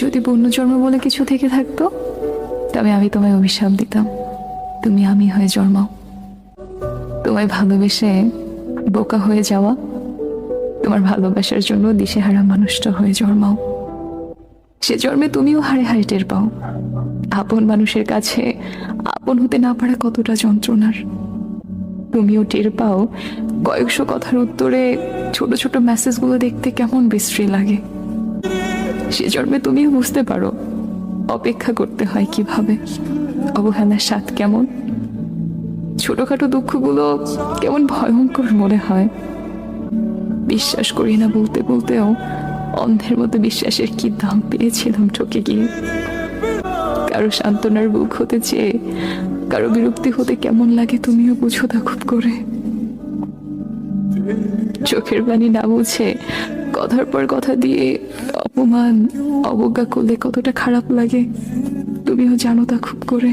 যদি পুণ্যজন্ম বলে কিছু থেকে থাকতো, তবে আমি তোমায় অভিশাপ দিতাম। তুমি আমি হয়ে জন্মাও। তোমায় ভালোবেসে বোকা হয়ে যাওয়া, তোমার ভালোবাসার জন্য দিশেহারা মানুষটা হয়ে জন্মাও। সে জন্মে তুমিও হারে হারে টের পাও। আপন মানুষের কাছে আপন হতে না পারা কতটা যন্ত্রণার। তুমিও টের পাও কয়েকশো কথার উত্তরে ছোট ছোট মেসেজগুলো দেখতে কেমন বিশ্রী লাগে। সে জন্মে তুমিও বুঝতে পারো, অপেক্ষা করতে হয় কীভাবে, অবহেলার স্বাদ কেমন। ছোটখাটো দুঃখগুলো কেমন ভয়ঙ্কর মনে হয়। বিশ্বাস করি না বলতে বলতেও অন্ধের মতো বিশ্বাসের কি দাম পেয়েছিলাম ঠকে গিয়ে। কারও সান্ত্বনার বুক হতে চেয়ে, কারও বিরক্তি হতে কেমন লাগে তুমিও বুঝো তা খুব করে। চোখের পানি না বুঝে কথার পর কথা দিয়ে অপমান, অবজ্ঞা করলে কতটা খারাপ লাগে, তুমিও জানো তা খুব করে।